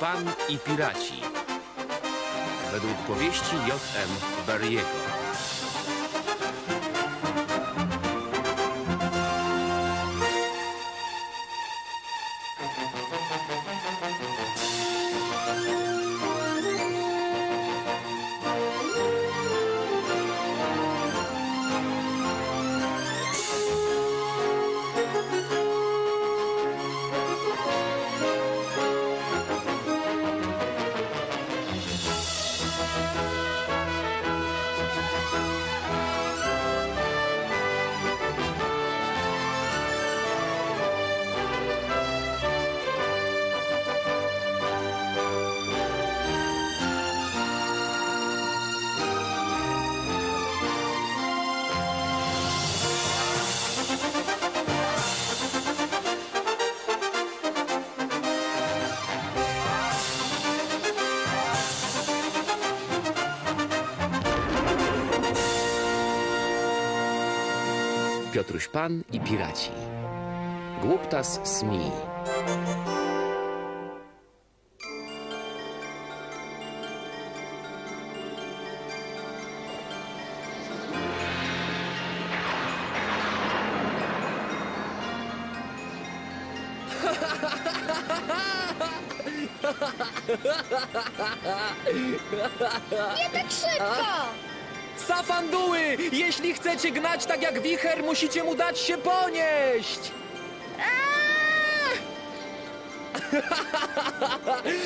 Pan i Piraci. Według powieści J.M. Barriego. Piotruś Pan i Piraci. Głuptas Smi. Nie tak szybko! Safanduły! Jeśli chcecie gnać tak jak wicher, musicie mu dać się ponieść!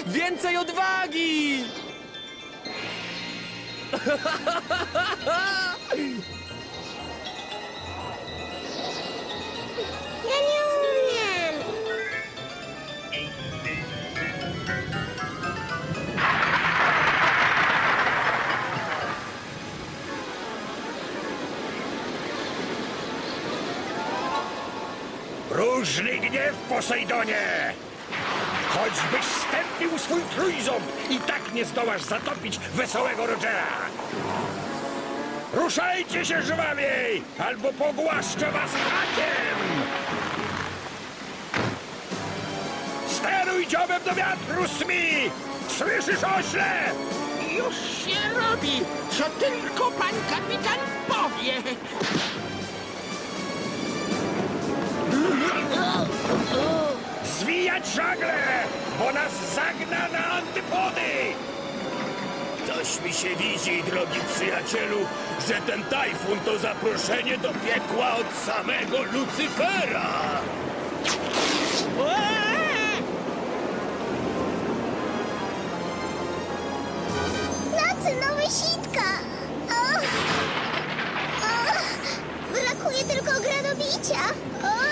Więcej odwagi! Różny gniew, Posejdonie! Choćbyś stępił swój trójząb, i tak nie zdołasz zatopić wesołego Rogera! Ruszajcie się żwawiej, albo pogłaszczę was hakiem! Steruj dziobem do wiatru, Smi! Słyszysz, ośle? Już się robi, co tylko pan kapitan powie. Zwijać żagle, bo nas zagna na antypody! Coś mi się widzi, drogi przyjacielu, że ten tajfun to zaproszenie do piekła od samego Lucyfera! Znacy nowe sitka! O! O! Brakuje tylko! O!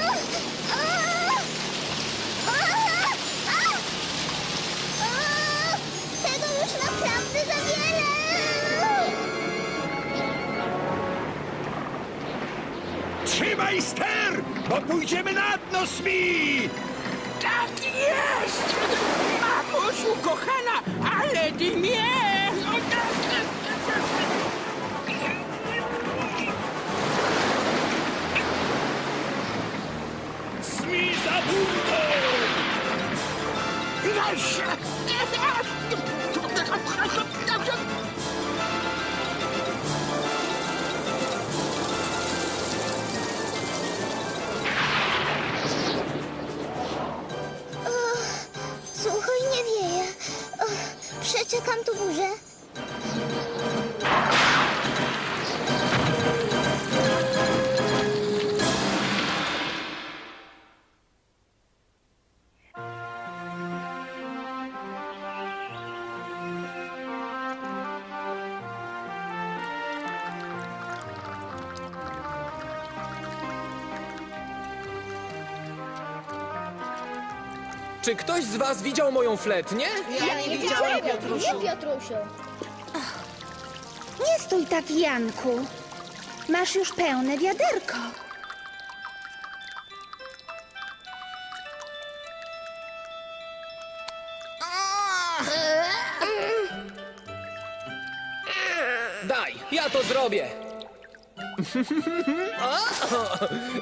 Naprawdę za wiele! Trzymaj ster, bo pójdziemy na dno, Smi! Tak jest! Mamusiu kochana, ale dymie! Smi za burtą! Sucho i nie wieje. Przeczekam tu burzę. Czy ktoś z was widział moją fletnię? Ja nie widziałem, Piotrusiu. Nie, Piotrusiu. Nie stój tak, Janku. Masz już pełne wiaderko. Daj, ja to zrobię. O,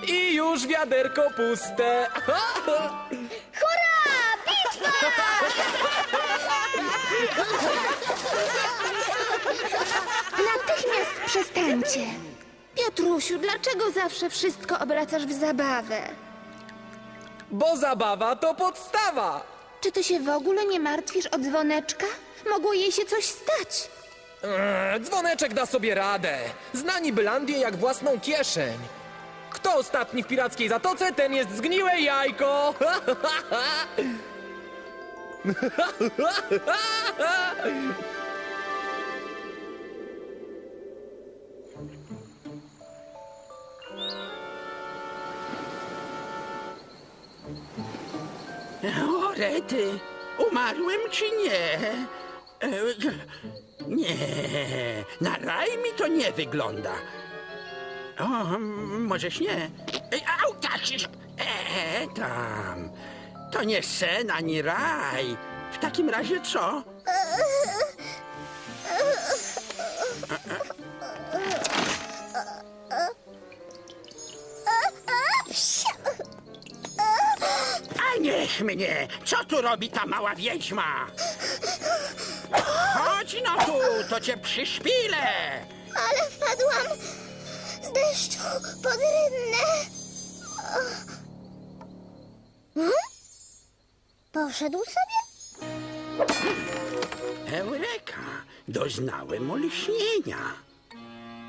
I już wiaderko puste. Hurra! Bitwa! Natychmiast przestańcie. Piotrusiu, dlaczego zawsze wszystko obracasz w zabawę? Bo zabawa to podstawa. Czy ty się w ogóle nie martwisz o dzwoneczka? Mogło jej się coś stać. Eee, dzwoneczek da sobie radę. Zna Nibylandię jak własną kieszeń. Kto ostatni w pirackiej zatoce, ten jest zgniłe jajko. O, rety, umarłem czy nie? Nie, na raj mi to nie wygląda. O, możeś nie. Ej, Au, tak, e, tam. To nie sen ani raj. W takim razie co? A niech mnie! Co tu robi ta mała wiedźma? Chodź no tu, to cię przyszpilę! Ale wpadłam z deszczu pod rynnę. Hmm? Poszedł sobie? Eureka! Doznałem olśnienia.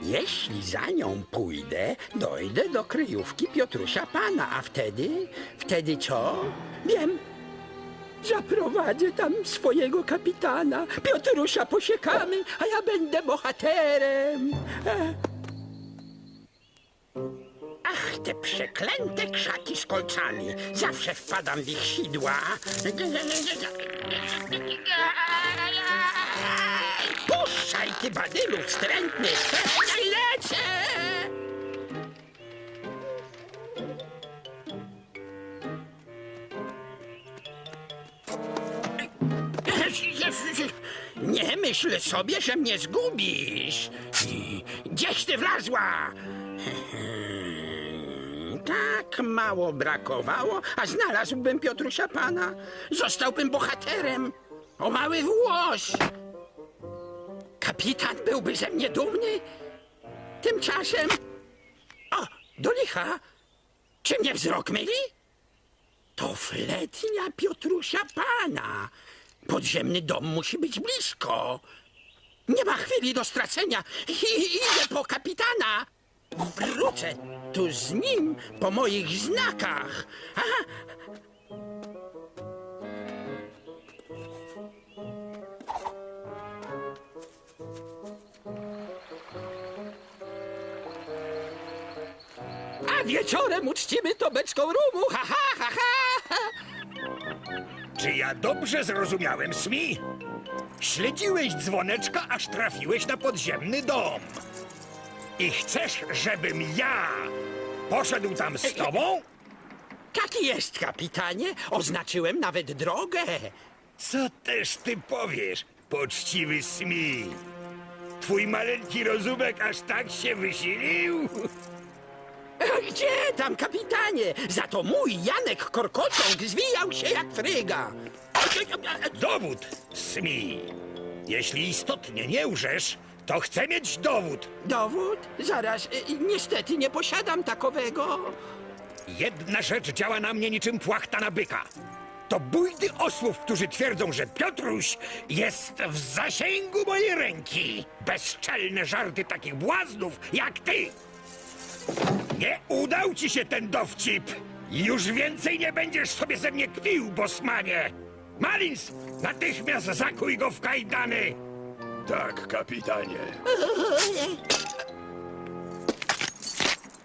Jeśli za nią pójdę, dojdę do kryjówki Piotrusia Pana, a wtedy, wtedy co? Wiem. Zaprowadzę tam swojego kapitana. Piotrusia posiekamy, a ja będę bohaterem. Ach, te przeklęte krzaki z kolcami. Zawsze wpadam w ich sidła. Ty badylu wstrętny! Lecę! Nie myśl sobie, że mnie zgubisz. Gdzieś ty wlazła? Tak mało brakowało, a znalazłbym Piotrusia Pana. Zostałbym bohaterem. O mały włos! Kapitan byłby ze mnie dumny. Tymczasem... O, do licha! Czy mnie wzrok myli? To fletnia Piotrusia Pana. Podziemny dom musi być blisko. Nie ma chwili do stracenia. I, idę po kapitana. Wrócę tu z nim po moich znakach. Aha. Wieczorem uczcimy to beczką rumu. Ha, ha, ha, ha. Czy ja dobrze zrozumiałem, Smi? Śledziłeś dzwoneczka, aż trafiłeś na podziemny dom. I chcesz, żebym ja poszedł tam z tobą? Tak jest, kapitanie. Oznaczyłem nawet drogę. Co też ty powiesz, poczciwy Smi? Twój maleńki rozumek aż tak się wysilił? Gdzie tam, kapitanie? Za to mój Janek Korkociąg zwijał się jak fryga. Dowód, Smi. Jeśli istotnie nie łżesz, to chcę mieć dowód. Dowód? Zaraz, y, niestety nie posiadam takowego. Jedna rzecz działa na mnie niczym płachta na byka. To bójdy osłów, którzy twierdzą, że Piotruś jest w zasięgu mojej ręki. Bezczelne żarty takich błaznów jak ty. Nie udał ci się ten dowcip. Już więcej nie będziesz sobie ze mnie kpił, bosmanie. Malins, natychmiast zakuj go w kajdany. Tak, kapitanie.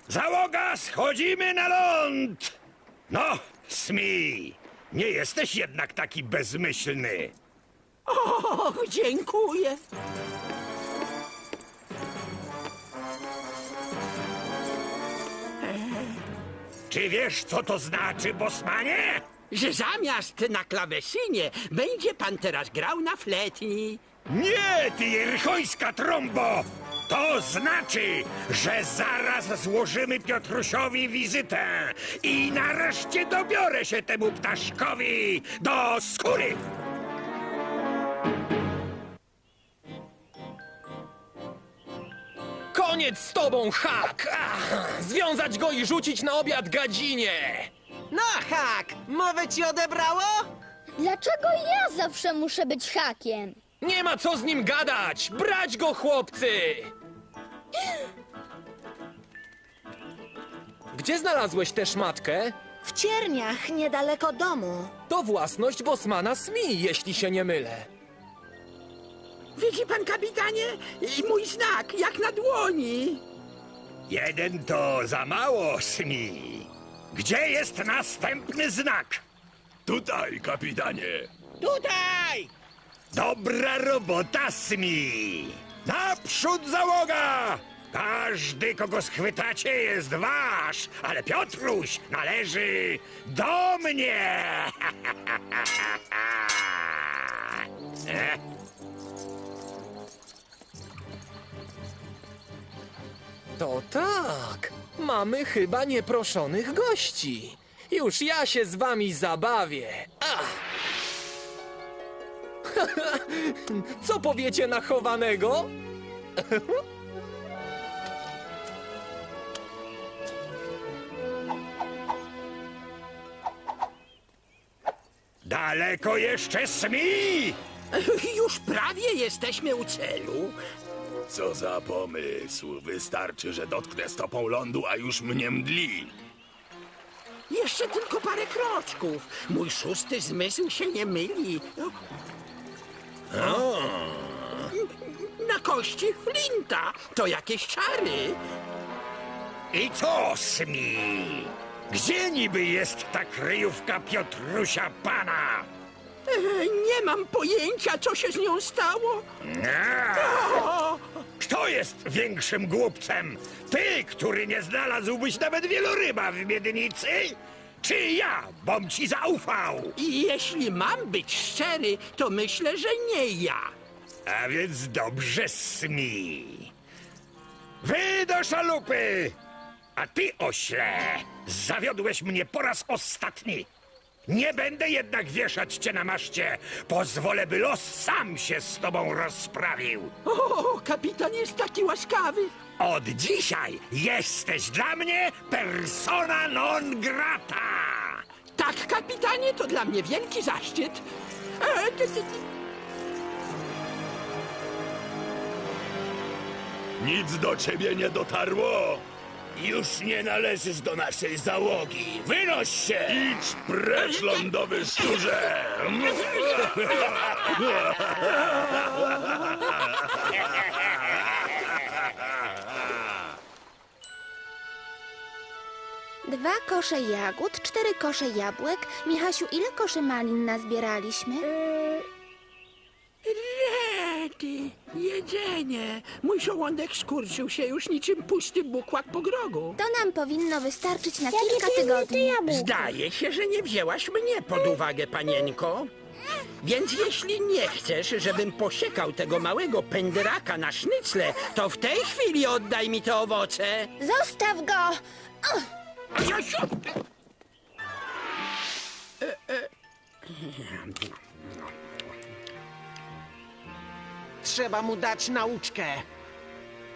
Załoga, schodzimy na ląd! No, Smi, nie jesteś jednak taki bezmyślny. O, dziękuję. Czy wiesz, co to znaczy, bosmanie? Że zamiast na klawesynie będzie pan teraz grał na fletni. Nie, ty jerchońska trombo! To znaczy, że zaraz złożymy Piotrusiowi wizytę i nareszcie dobiorę się temu ptaszkowi do skóry. Koniec z tobą, Hak! Ach, związać go i rzucić na obiad gadzinie! No, hak, mowę ci odebrało? Dlaczego ja zawsze muszę być hakiem? Nie ma co z nim gadać! Brać go, chłopcy! Gdzie znalazłeś tę szmatkę? W cierniach, niedaleko domu. To własność Bosmana Smi, jeśli się nie mylę. Widzi pan, kapitanie? I mój znak, jak na dłoni. Jeden to za mało, Smi. Gdzie jest następny znak? Tutaj, kapitanie. Tutaj! Dobra robota, Smi! Naprzód załoga! Każdy, kogo schwytacie, jest wasz, ale Piotruś należy do mnie! To tak. Mamy chyba nieproszonych gości. Już ja się z wami zabawię. Ach. Co powiecie na chowanego? Daleko jeszcze, Smi! Już prawie jesteśmy u celu. Co za pomysł. Wystarczy, że dotknę stopą lądu, a już mnie mdli. Jeszcze tylko parę kroczków. Mój szósty zmysł się nie myli. Na kości flinta. To jakieś czary. I co, Smi? Gdzie niby jest ta kryjówka Piotrusia Pana? E, Nie mam pojęcia, co się z nią stało. A! Kto jest większym głupcem? Ty, który nie znalazłbyś nawet wieloryba w miednicy? Czy ja, bom ci zaufał? I jeśli mam być szczery, to myślę, że nie ja. A więc dobrze, Smi. Wy do szalupy! A ty, ośle, zawiodłeś mnie po raz ostatni. Nie będę jednak wieszać cię na maszcie. Pozwolę, by los sam się z tobą rozprawił. O, kapitan jest taki łaskawy. Od dzisiaj jesteś dla mnie persona non grata. Tak, kapitanie, to dla mnie wielki zaszczyt. E, ty, ty, ty. Nic do ciebie nie dotarło. Już nie należysz do naszej załogi. Wynoś się! Idź precz, lądowy szczurze. Dwa kosze jagód, cztery kosze jabłek. Michasiu, ile koszy malin nazbieraliśmy? Jedzenie. Mój żołądek skurczył się już niczym pusty bukłak po grogu. To nam powinno wystarczyć na kilka tygodni. Zdaje się, że nie wzięłaś mnie pod uwagę, panienko. Więc jeśli nie chcesz, żebym posiekał tego małego pędraka na sznycle, to w tej chwili oddaj mi te owoce. Zostaw go! A ja się... Trzeba mu dać nauczkę.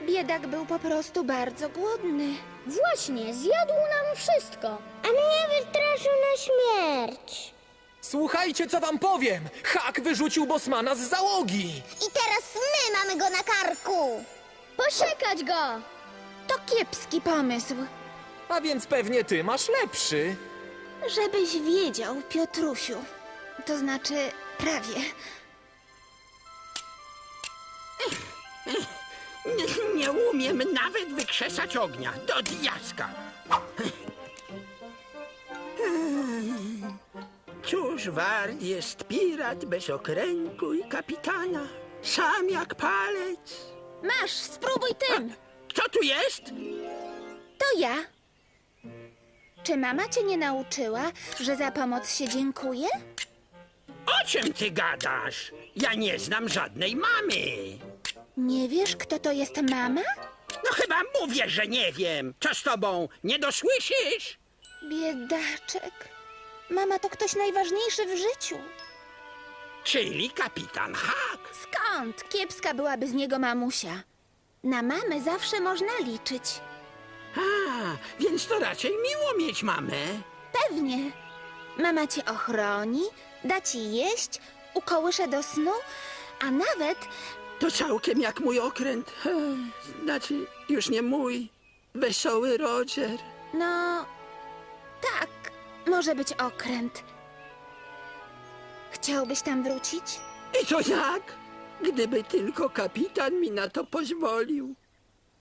Biedak był po prostu bardzo głodny. Właśnie, zjadł nam wszystko. A mnie wystraszył na śmierć. Słuchajcie, co wam powiem! Hak wyrzucił Bosmana z załogi! I teraz my mamy go na karku. Posiekać go! To kiepski pomysł. A więc pewnie ty masz lepszy. Żebyś wiedział, Piotrusiu. To znaczy, prawie. Nie, nie umiem nawet wykrzesać ognia. Do diaska. Cóż wart jest pirat bez okręgu i kapitana? Sam jak palec. Masz, spróbuj tym! Kto tu jest? To ja. Czy mama cię nie nauczyła, że za pomoc się dziękuje? O czym ty gadasz? Ja nie znam żadnej mamy. Nie wiesz, kto to jest mama? No chyba mówię, że nie wiem. Co z tobą? Nie dosłyszysz? Biedaczek. Mama to ktoś najważniejszy w życiu. Czyli kapitan Hak. Skąd? Kiepska byłaby z niego mamusia. Na mamę zawsze można liczyć. A, więc to raczej miło mieć mamę. Pewnie. Mama cię ochroni, da ci jeść, ukołysze do snu, a nawet To całkiem jak mój okręt. Znaczy, już nie mój. Wesoły Roger. No, tak, może być okręt. Chciałbyś tam wrócić? I to jak? Gdyby tylko kapitan mi na to pozwolił.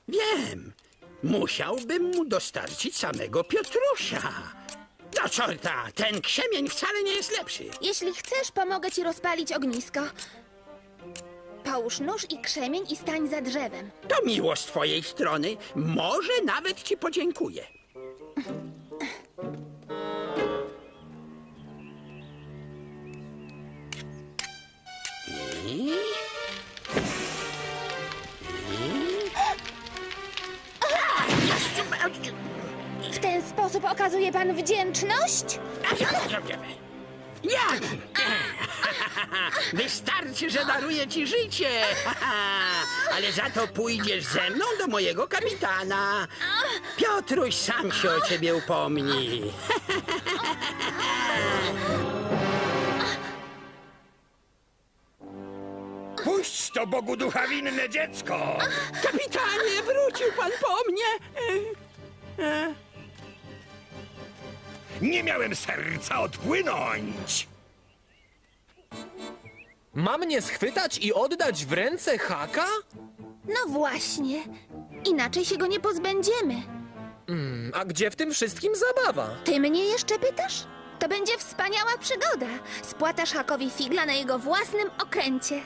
Wiem. Musiałbym mu dostarczyć samego Piotrusia. Do czorta, ten krzemień wcale nie jest lepszy. Jeśli chcesz, pomogę ci rozpalić ognisko. Połóż nóż i krzemień i stań za drzewem. To miło z twojej strony. Może nawet ci podziękuję. I... W ten sposób okazuje pan wdzięczność? Jak? Wystarczy, że daruję ci życie. Ale za to pójdziesz ze mną do mojego kapitana. Piotruś sam się o ciebie upomni. Puść to Bogu ducha winne dziecko! Kapitanie, wrócił pan po mnie. Nie miałem serca odpłynąć! Mam mnie schwytać i oddać w ręce haka? No właśnie. Inaczej się go nie pozbędziemy. A gdzie w tym wszystkim zabawa? Ty mnie jeszcze pytasz? To będzie wspaniała przygoda. Spłatasz Hakowi figla na jego własnym okręcie.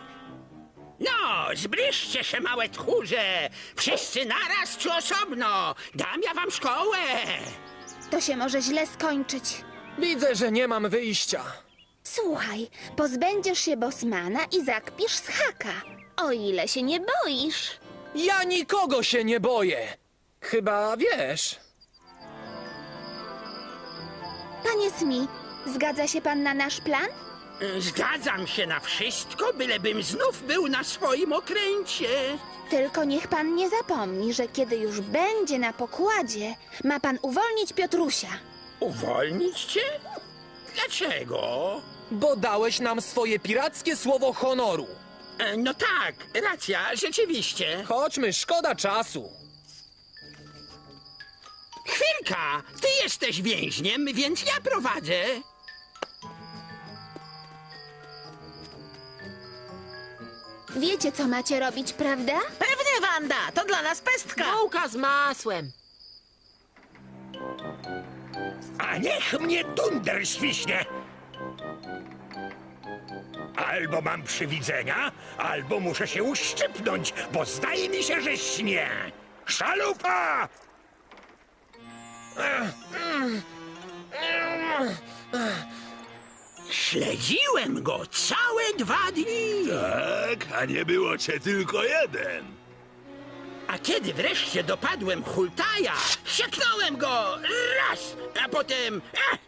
No, zbliżcie się, małe tchórze. Wszyscy naraz czy osobno. Dam ja wam szkołę. To się może źle skończyć. Widzę, że nie mam wyjścia. Słuchaj, pozbędziesz się Bosmana i zakpisz z Haka. O ile się nie boisz. Ja nikogo się nie boję. Chyba wiesz. Panie Smith, zgadza się pan na nasz plan? Zgadzam się na wszystko, bylebym znów był na swoim okręcie. Tylko niech pan nie zapomni, że kiedy już będzie na pokładzie, ma pan uwolnić Piotrusia. Uwolnić cię? Dlaczego? Bo dałeś nam swoje pirackie słowo honoru. E, No tak, racja, rzeczywiście. Chodźmy, szkoda czasu. Chwilka, ty jesteś więźniem, więc ja prowadzę. Wiecie, co macie robić, prawda? Pewnie, Wanda, to dla nas pestka. Bułka z masłem. A niech mnie dunder świśnie! Albo mam przywidzenia, albo muszę się uszczypnąć, bo zdaje mi się, że śnię. Szalupa! Śledziłem go całe dwa dni. Tak, a nie było cię tylko jeden. A kiedy wreszcie dopadłem Hultaja, sieknąłem go raz, a potem eh,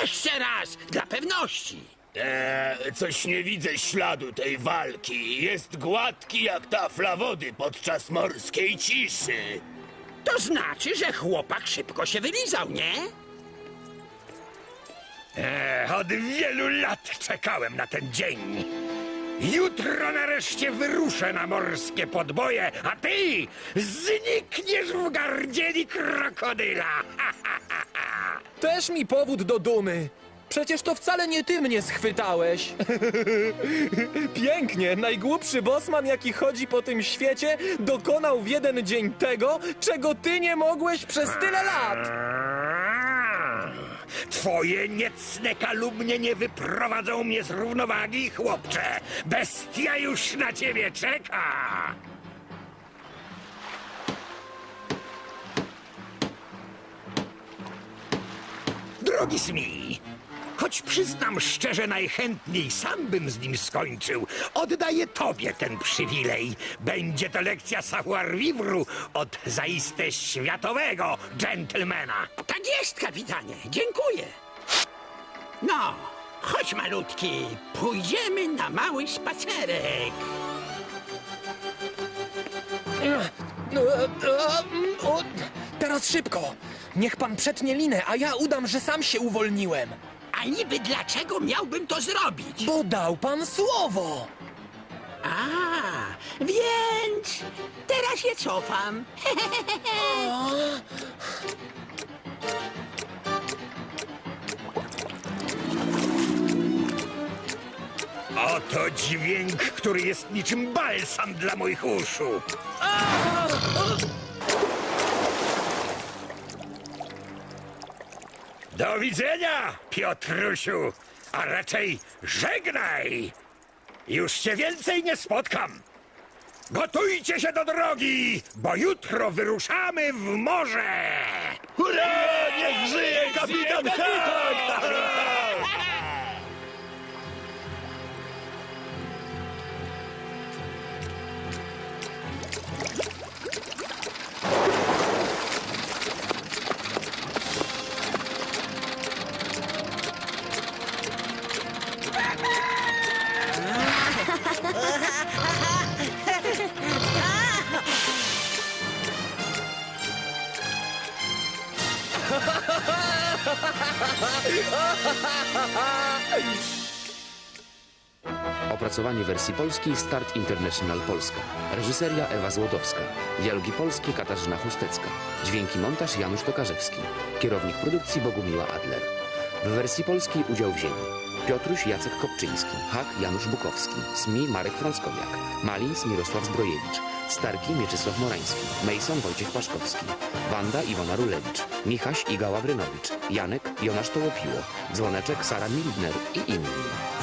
jeszcze raz, dla pewności. Eee, coś nie widzę śladu tej walki. Jest gładki jak tafla wody podczas morskiej ciszy. To znaczy, że chłopak szybko się wylizał, nie? E, od wielu lat czekałem na ten dzień. Jutro nareszcie wyruszę na morskie podboje, a ty znikniesz w gardzieli krokodyla. Też mi powód do dumy. Przecież to wcale nie ty mnie schwytałeś. Pięknie, najgłupszy bosman, jaki chodzi po tym świecie, dokonał w jeden dzień tego, czego ty nie mogłeś przez tyle lat. Twoje niecne kalumnie nie wyprowadzą mnie z równowagi, chłopcze. Bestia już na ciebie czeka. Drogi Smi, choć przyznam szczerze, najchętniej sam bym z nim skończył, oddaję tobie ten przywilej. Będzie to lekcja savoir-vivre od zaiste światowego dżentelmena. Tak jest, kapitanie, dziękuję. No, chodź malutki, pójdziemy na mały spacerek. Teraz szybko. Niech pan przetnie linę, a ja udam, że sam się uwolniłem. Niby dlaczego miałbym to zrobić? Bo dał pan słowo. A, więc teraz się cofam. Oto dźwięk, który jest niczym balsam dla moich uszu. Do widzenia, Piotrusiu, a raczej żegnaj. Już cię więcej nie spotkam. Gotujcie się do drogi, bo jutro wyruszamy w morze. Hurra! Niech żyje kapitan Haddock! Opracowanie wersji polskiej Start International Polska. Reżyseria Ewa Złotowska. Dialogi polskie Katarzyna Chustecka. Dźwięki montaż Janusz Tokarzewski. Kierownik produkcji Bogumiła Adler. W wersji polskiej udział wzięli Piotruś Jacek Kopczyński, Hak Janusz Bukowski, SMI Marek Frąckowiak, Malins Mirosław Zbrojewicz, Starki Mieczysław Morański, Mason Wojciech Paszkowski, Wanda Iwona Rulewicz, Michaś Iga Ławrynowicz, Janek Jonasz Tołopiło, Dzwoneczek Sara Milner i inni.